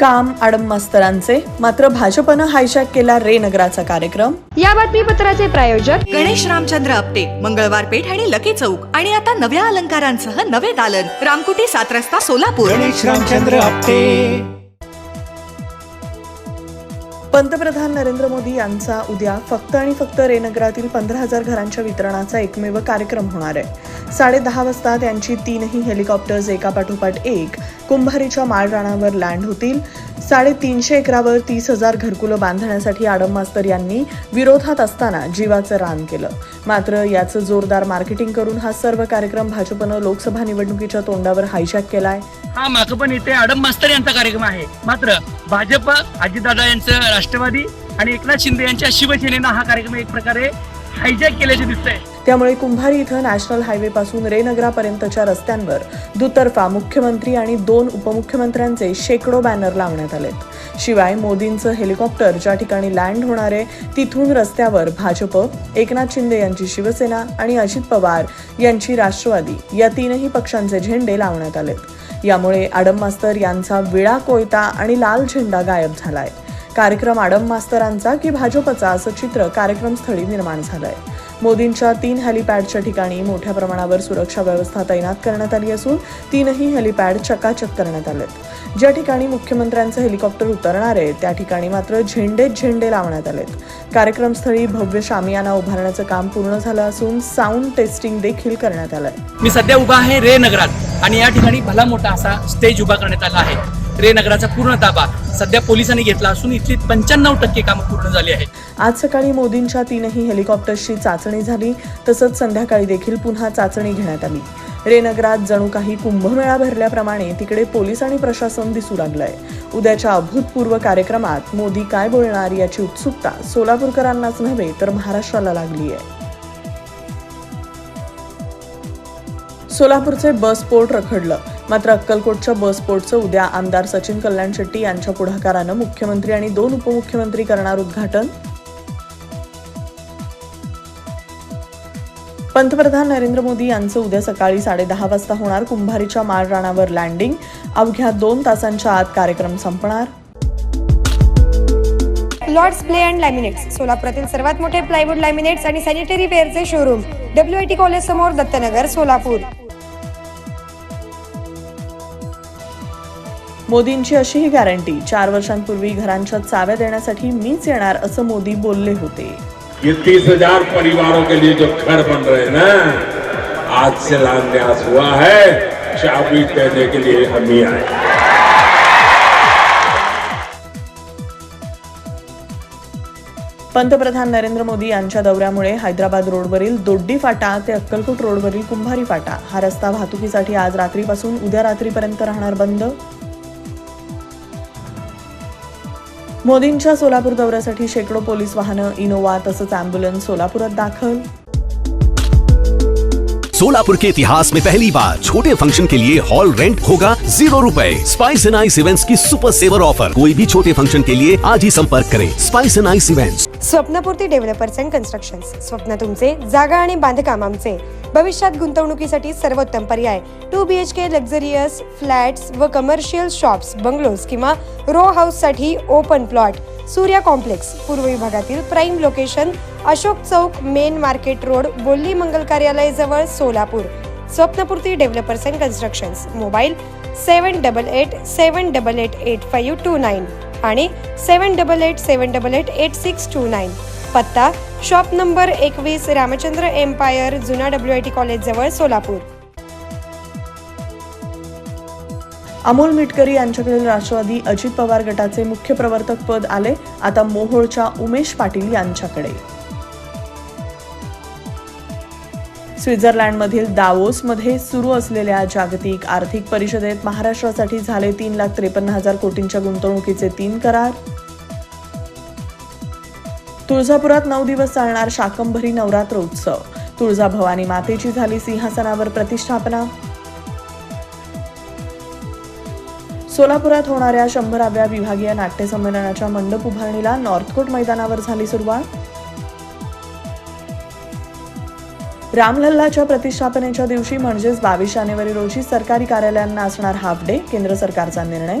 काम आडम मास्तरांचे मात्र भाजपनं हायजॅक केला रे नगराचा कार्यक्रम. या बातमीपत्राचे प्रायोजक गणेश रामचंद्र आपटे मंगळवार पेठ आणि लकी चौक. आणि आता नव्या अलंकारांसह नवे दालन. रामकुटी सात रस्ता सोलापूर. गणेश रामचंद्र आपटे. पंतप्रधान नरेंद्र मोदी यांचा उद्या फक्त आणि फक्त रेनगरातील पंधरा हजार घरांच्या वितरणाचा एकमेव कार्यक्रम होणार आहे. साडे दहा वाजता त्यांची तीनही हेलिकॉप्टर्स एकापाठोपाठ एक कुंभारीच्या माळरानावर लँड होतील. साडेतीनशे एकरावर तीस हजार घरकुलं बांधण्यासाठी आडम मास्तर यांनी विरोधात असताना जीवाचं रान केलं. मात्र याचं जोरदार मार्केटिंग करून हा सर्व कार्यक्रम भाजपनं लोकसभा निवडणुकीच्या तोंडावर हायजॅक केलाय. हा मागं पण इथे आडम मास्तर यांचा कार्यक्रम आहे. मात्र भाजप अजितदादा यांचं राष्ट्रवादी आणि एकनाथ शिंदे यांच्या शिवसेनेनं हा कार्यक्रम एक प्रकारे हायजॅक केल्याचे दिसतंय. त्यामुळे कुंभारी इथं नॅशनल हायवेपासून रेनगरापर्यंतच्या रस्त्यांवर दुतर्फा मुख्यमंत्री आणि दोन उपमुख्यमंत्र्यांचे शेकडो बॅनर लावण्यात आलेत. शिवाय मोदींचं हेलिकॉप्टर ज्या ठिकाणी लँड होणार आहे तिथून रस्त्यावर भाजप एकनाथ शिंदे यांची शिवसेना आणि अजित पवार यांची राष्ट्रवादी या तीनही पक्षांचे झेंडे लावण्यात आलेत. यामुळे आडम मास्तर यांचा विळा कोयता आणि लाल झेंडा गायब झालाय. कार्यक्रम आडम मास्तरांचा की भाजपचा असं चित्र कार्यक्रमस्थळी निर्माण झालंय. मोदींच्या तीन हेलिपॅडच्या ठिकाणी मोठ्या प्रमाणावर सुरक्षा व्यवस्था तैनात करण्यात आली असून तीनही हेलिपॅड चकाचक करण्यात आलेत. ज्या ठिकाणी मुख्यमंत्र्यांचं हेलिकॉप्टर उतरणार आहे त्या ठिकाणी मात्र झेंडेच झेंडे लावण्यात आलेत. कार्यक्रमस्थळी भव्य शामियाना उभारण्याचं काम पूर्ण झालं असून साऊंड टेस्टिंग देखील करण्यात आलंय. मी सध्या उभा आहे रे नगरात आणि या ठिकाणी भला मोठा असा स्टेज उभा करण्यात आला आहे. रे नगराचा पूर्ण ताबा सध्या पोलिसांनी घेतला असून इथली पंच्याण्णव टक्के कामं पूर्ण झाली आहेत. आज सकाळी मोदींच्या तीनही हेलिकॉप्टर्सची चाचणी झाली तसंच संध्याकाळी देखील पुन्हा चाचणी घेण्यात आली. रेनगरात जणू काही कुंभमेळा भरल्याप्रमाणे तिकडे पोलीस आणि प्रशासन दिसू लागलंय. उद्याच्या अभूतपूर्व कार्यक्रमात मोदी काय बोलणार याची उत्सुकता सोलापूरकरांनाच नव्हे तर महाराष्ट्राला लागली आहे. सोलापूरचे बस पोर्ट रखडलं. मात्र अक्कलकोटच्या बसपोर्टचं उद्या आमदार सचिन कल्याण शेट्टी यांच्या पुढाकारानं मुख्यमंत्री आणि दोन उपमुख्यमंत्री करणार उद्घाटन. पंतप्रधान नरेंद्र मोदी यांचं उद्या सकाळी साडेदहा वाजता होणार कुंभारीच्या माळराणावर लँडिंग. अवघ्या दोन तासांच्या आत कार्यक्रम संपणार. लॉर्ड्स प्ले अँड लॅमिनेट्स सोलापुरातील सर्वात मोठे प्लायवूड लॅमिनेट्स आणि sanitary वेअरचे showroom. W I T college समोर दत्तनगर सोलापूर. मोदींची अशीही गॅरंटी. चार वर्षांपूर्वी घरांच्या चाव्या देण्यासाठी मीच येणार असं मोदी बोलले होते. ये तीस हजार परिवारों के लिए जो घर बन रहे हैं ना आज से लान्यास हुआ है चाबी देने के लिए हम ही आए। पंतप्रधान नरेंद्र मोदी यांच्या दौऱ्यामुळे हैदराबाद रोडवरील दोड्डी फाटा ते अक्कलकोट रोडवरील कुंभारी फाटा. हा रस्ता वाहतुकीसाठी आज रात्रीपासून उद्या रात्रीपर्यंत राहणार बंद. मोदींच्या सोलापूर दौऱ्यासाठी शेकडो पोलीस वाहनं इनोवा तसंच अँब्युलन्स सोलापुरात दाखल. सोलापुर के इतिहास में पहली बार छोटे फंक्शन के लिए हॉल रेंट होगा जीरो रुपए। स्पाइस एंड आइस इवेंट्स की सुपर सेवर ऑफर कोई भी छोटे फंक्शन के लिए आज ही संपर्क करें। Spice and ice events Swapnapurti developers and constructions स्वप्न तुमचे जागा आणि बांधकाम आमचे। भविष्यात गुंतवणुकीसाठी सर्वोत्तम पर्याय. Two B H K luxurious flats व कमर्शियल शॉप्स बंगलोज किंवा रो हाऊससाठी ओपन प्लॉट सूर्या कॉम्प्लेक्स पूर्व विभागातील prime location Ashok Chowk main market road Bolli मंगल कार्यालय जवळ Solapur. Swapnapurti developers and constructions mobile seven double eight seven double eight eight five two nine आणि seven double eight seven double eight eight six two nine पत्ता shop number एकवीस Ramchandra empire जुना W I T कॉलेजजवळ सोलापूर. अमोल मिटकरी यांच्याकडील राष्ट्रवादी अजित पवार गटाचे मुख्य प्रवर्तक पद आले. आता मोहोळच्या उमेश पाटील यांच्याकडे. स्वित्झर्लंडमधील दावोसमध्ये सुरू असलेल्या जागतिक आर्थिक परिषदेत महाराष्ट्रासाठी झाले तीन लाख त्रेपन्न हजार कोटींच्या गुंतवणुकीचे तीन करार. तुळजापुरात नऊ दिवस चालणार शाकंभरी नवरात्र उत्सव. तुळजा भवानी मातेची झाली सिंहासनावर प्रतिष्ठापना. सोलापुरात होणाऱ्या शंभराव्या विभागीय नाट्य संमेलनाच्या मंडप उभारणीला नॉर्थकोट मैदानावर झाली सुरुवात. रामलल्लाच्या प्रतिष्ठापनेच्या दिवशी म्हणजेच बावीस जानेवारी रोजी सरकारी कार्यालयांना असणार हाफ डे केंद्र सरकारचा निर्णय.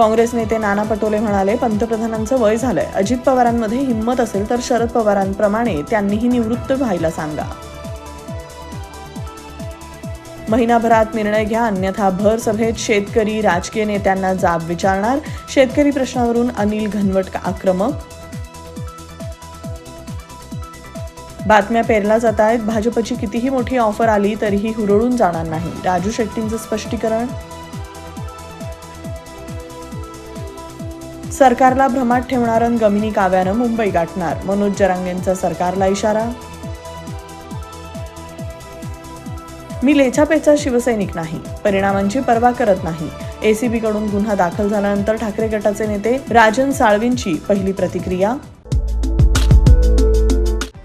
काँग्रेस नेते नाना पटोले म्हणाले पंतप्रधानांचं वय झालंय. अजित पवारांमध्ये हिंमत असेल तर शरद पवारांप्रमाणे त्यांनीही निवृत्त व्हायला सांगा. महिनाभरात निर्णय घ्या अन्यथा भर सभेत शेतकरी राजकीय नेत्यांना जाब विचारणार. शेतकरी प्रश्नावरून अनिल घनवट आक्रमक? बातम्या पेरल्या जात आहेत भाजपची कितीही मोठी ऑफर आली तरीही हुरळून जाणार नाही. राजू शेट्टींचं स्पष्टीकरण? सरकारला भ्रमात ठेवणारं गमिनी काव्यानं मुंबई गाठणार. मनोज जरांगेंचा सरकारला इशारा? मी लेछापेचा शिवसैनिक नाही. परिणामांची पर्वा करत नाही. एसीबी कडून गुन्हा दाखल झाल्यानंतर ठाकरे गटाचे नेते राजन साळवींची पहिली प्रतिक्रिया?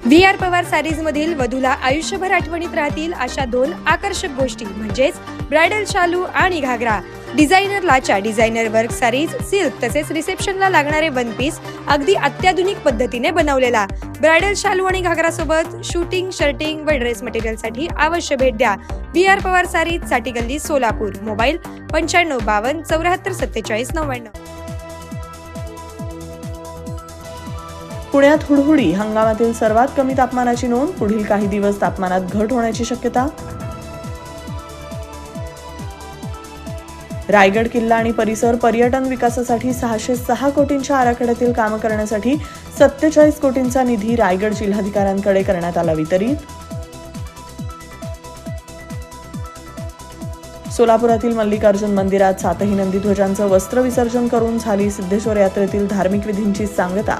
व्ही आर पवार सॅरीज मधील वधूला आयुष्यभर आठवणीत राहतील अशा दोन आकर्षक गोष्टी. म्हणजेच ब्रायडल शालू आणि घागरा. डिझायनर लाचा डिझायनर वर्क सारीज सिल्क तसेच रिसेप्शनला लागणारे वन पीस अगदी अत्याधुनिक पद्धतीने बनवलेला. ब्रायडल शालू आणि घागरा सोबत शूटिंग शर्टिंग व ड्रेस मटेरियलसाठी अवश्य भेट द्या. बी आर पवार सारीजसाठी गल्ली सोलापूर. मोबाईल पंच्याण्णव बावन्न चौऱ्याहत्तर सत्तेचाळीस नव्याण्णव. पुण्यात हुडहुडी हंगामातील सर्वात कमी तापमानाची नोंद पुढील काही दिवस तापमानात घट होण्याची शक्यता? रायगड किल्ला आणि परिसर पर्यटन विकासासाठी सहाशे सहा कोटींच्या आराखड्यातील कामं करण्यासाठी सत्तेचाळीस कोटींचा निधी रायगड जिल्हाधिकाऱ्यांकडे करण्यात आला वितरित. सोलापुरातील मल्लिकार्जुन मंदिरात सातही नंदी ध्वजांचं वस्त्र विसर्जन करून झाली सिद्धेश्वर यात्रेतील धार्मिक विधींची सांगता.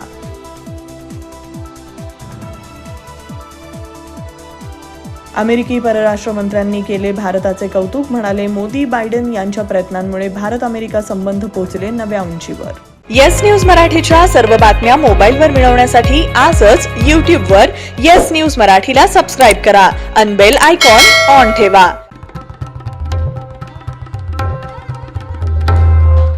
अमेरिकी परराष्ट्र मंत्र्यांनी केले भारताचे कौतुक म्हणाले मोदी बायडेन यांच्या प्रयत्नांमुळे भारत अमेरिका संबंध पोहोचले नव्या उंचीवर. येस न्यूज मराठीच्या सर्व बातम्या मोबाईलवर मिळवण्यासाठी आजच यूट्यूबवर येस न्यूज मराठीला सबस्क्राईब करा. अनबेल आयकॉन ऑन ठेवा.